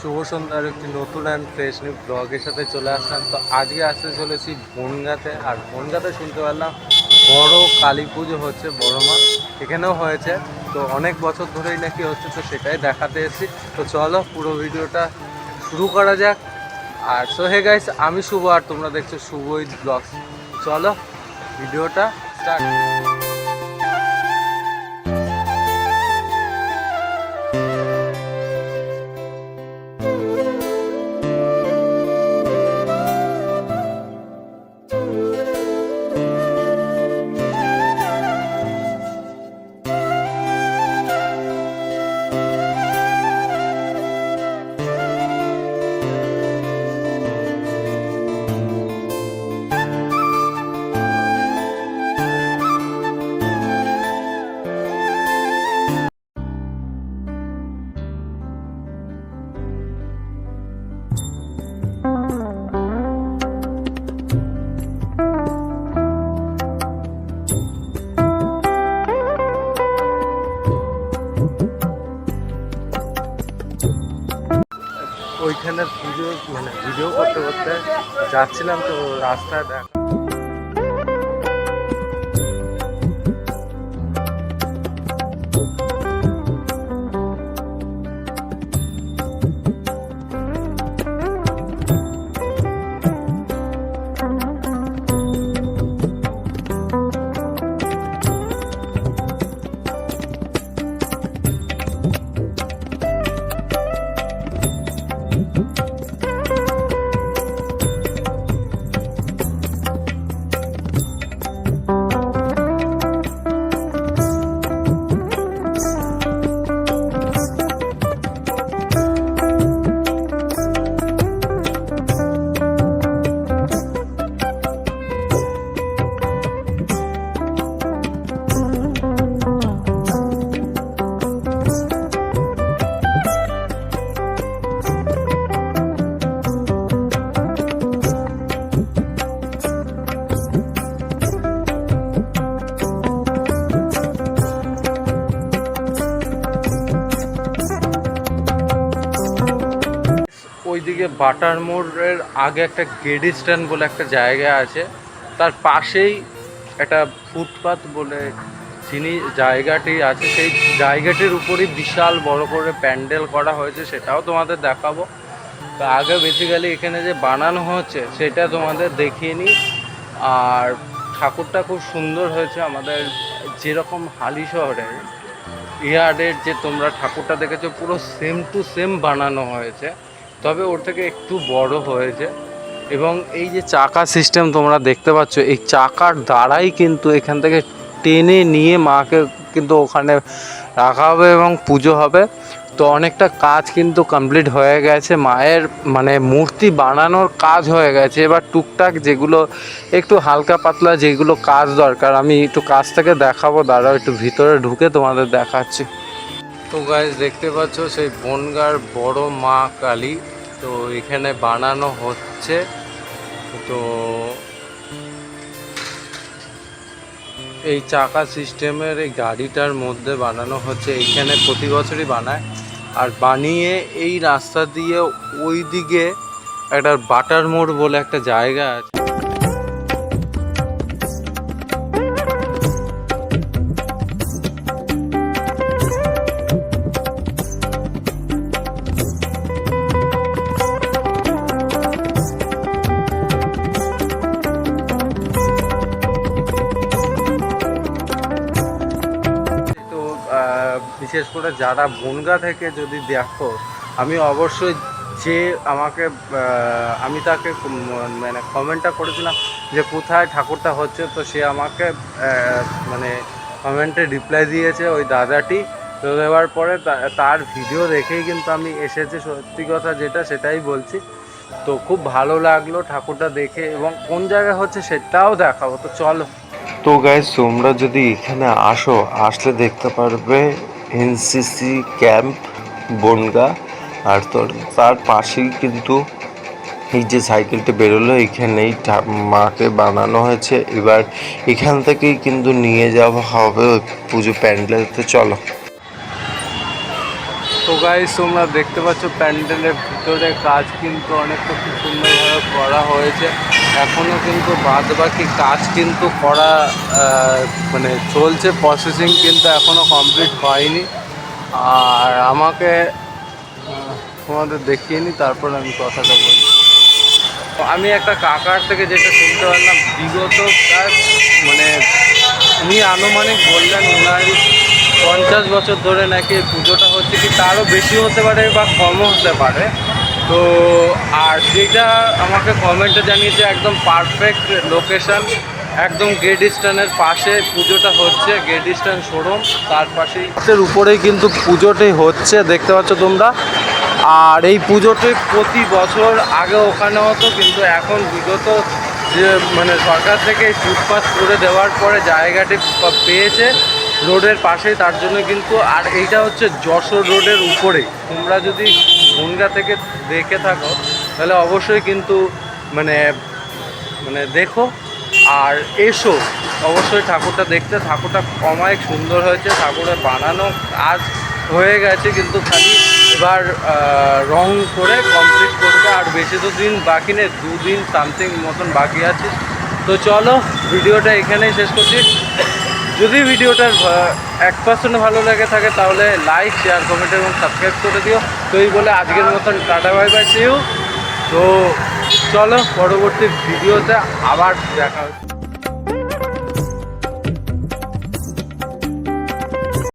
শুভ সন্ধ্যার একটি নতুন অ্যান্ড ফ্রেশ নিউ ব্লগের সাথে চলে আসলাম। তো আজকে আসতে চলেছি বনগাতে। আর বনগাতে শুনতে পারলাম বড় কালী পুজো হচ্ছে বড় মা। এখানেও হয়েছে। তো অনেক বছর ধরেই নাকি হচ্ছে, তো সেটাই দেখাতে এসেছি। তো চলো পুরো ভিডিওটা শুরু করা যাক। আর সো হে গাইস আমি শুভ, আর তোমরা দেখছ শুভ উইথ ব্লগস চলো ভিডিওটা স্টার্ট ওইখানে পুজো মানে ভিডিও করতে করতে যাচ্ছিলাম তো রাস্তায় দেখ ওইদিকে বাটার মোড়ের আগে একটা গেডি স্ট্যান্ড বলে একটা জায়গা আছে। তার পাশেই একটা ফুটপাত বলে যিনি জায়গাটি আছে, সেই জায়গাটির উপরই বিশাল বড় করে প্যান্ডেল করা হয়েছে, সেটাও তোমাদের দেখাবো। তো আগে বেসিক্যালি এখানে যে বানানো হচ্ছে, সেটা তোমাদের দেখিয়ে নিই। আর ঠাকুরটা খুব সুন্দর হয়েছে আমাদের যেরকম হালি শহরের ইয়ার্ডের যে তোমরা ঠাকুরটা দেখেছ, পুরো সেম টু সেম বানানো হয়েছে। তবে ওর থেকে একটু বড় হয়েছে। এবং এই যে চাকা সিস্টেম তোমরা দেখতে পাচ্ছ, এই চাকার দ্বারাই কিন্তু এখান থেকে টেনে নিয়ে মাকে কিন্তু ওখানে রাখা হবে এবং পুজো হবে। তো অনেকটা কাজ কিন্তু কমপ্লিট হয়ে গেছে। মায়ের মানে মূর্তি বানানোর কাজ হয়ে গেছে। এবার টুকটাক যেগুলো একটু হালকা পাতলা যেগুলো কাজ দরকার, আমি একটু কাজ থেকে দেখাবো। দাঁড়াও, একটু ভিতরে ঢুকে তোমাদের দেখাচ্ছি। তো গাইজ দেখতে পাচ্ছ সেই বনগার বড় মা কালী। তো এখানে বানানো হচ্ছে। তো এই চাকা সিস্টেমের এই গাড়িটার মধ্যে বানানো হচ্ছে। এইখানে প্রতি বছরই বানায়। আর বানিয়ে এই রাস্তা দিয়ে ওই দিকে একটা বাটার মোড় বলে একটা জায়গা আছে। বিশেষ করে যারা বনগা থেকে যদি দেখো, আমি অবশ্যই যে আমাকে আমি তাকে মানে কমেন্টটা করেছিলাম যে কোথায় ঠাকুরটা হচ্ছে, তো সে আমাকে মানে কমেন্টে রিপ্লাই দিয়েছে ওই দাদাটি। তো দেওয়ার পরে তার ভিডিও দেখেই কিন্তু আমি এসেছি। সত্যি কথা যেটা সেটাই বলছি। তো খুব ভালো লাগল ঠাকুরটা দেখে এবং কোন জায়গায় হচ্ছে সেটাও দেখাবো। তো চলো। তো গাইজ তোমরা যদি এখানে আসো, আসলে দেখতে পারবে এনসিসি ক্যাম্প বনগা। আর তোর, তার পাশেই কিন্তু এই যে সাইকেলটা বেরোলো, এখানেই মাকে বানানো হয়েছে। এবার এখান থেকেই কিন্তু নিয়ে যাওয়া হবে পুজো প্যান্ডেলতে। চলো। তো গাইস তোমরা দেখতে পাচ্ছ প্যান্ডেলের ভিতরে কাজ কিন্তু অনেকটা খুব সুন্দরভাবে করা হয়েছে। এখনও কিন্তু বাদ বাকি কাজ কিন্তু করা মানে চলছে প্রসেসিং কিন্তু এখনও কমপ্লিট হয়নি। আর আমাকে তোমাদের দেখিয়ে নি, তারপর আমি কথাটা বলি আমি একটা কাকার থেকে যেটা শুনতে পারলাম, বিগত প্রায় মানে উনি আনুমানিক বললেন ওনারই পঞ্চাশ বছর ধরে নাকি পুজোটা হচ্ছে কি তারও বেশি হতে পারে বা কমও হতে পারে। তো, আর যেটা আমাকে কমেন্টে জানিয়েছে, একদম পারফেক্ট লোকেশান একদম গেট স্ট্যান্ডের পাশে পুজোটা হচ্ছে গেট স্ট্যান্ড শোরুম তার পাশেই। উপরেই কিন্তু পুজোটি হচ্ছে, দেখতে পাচ্ছ তোমরা। আর এই পুজোটি প্রতি বছর আগে ওখানে হতো, কিন্তু এখন বিগত যে মানে সরকার থেকে ফুটপাথ করে দেওয়ার পরে জায়গাটি পেয়েছে। রোডের পাশেই, তার জন্য কিন্তু আর এইটা হচ্ছে যশোর রোডের উপরেই। তোমরা যদি বনগা থেকে দেখে থাকো, তাহলে অবশ্যই কিন্তু মানে মানে দেখো। আর এসো, অবশ্যই ঠাকুরটা দেখতে। ঠাকুরটা অমায়িক সুন্দর হয়েছে, ঠাকুরের বানানো কাজ হয়ে গেছে, কিন্তু খালি এবার রং করে কমপ্লিট করবে। আর বেশি তো দিন বাকি নেই, দুদিন সামথিং মতন বাকি আছে। তো চলো, ভিডিওটা এখানেই শেষ করছি। যদি ভিডিওটার এক পার্সেন্ট ভালো লাগে থাকে, তাহলে লাইক শেয়ার কমেন্ট এবং সাবস্ক্রাইব করে দিও। তো এই বলে আজকের মতন টাটা বাই বাই সিউ তো চলো, পরবর্তী ভিডিওতে আবার দেখা হচ্ছে।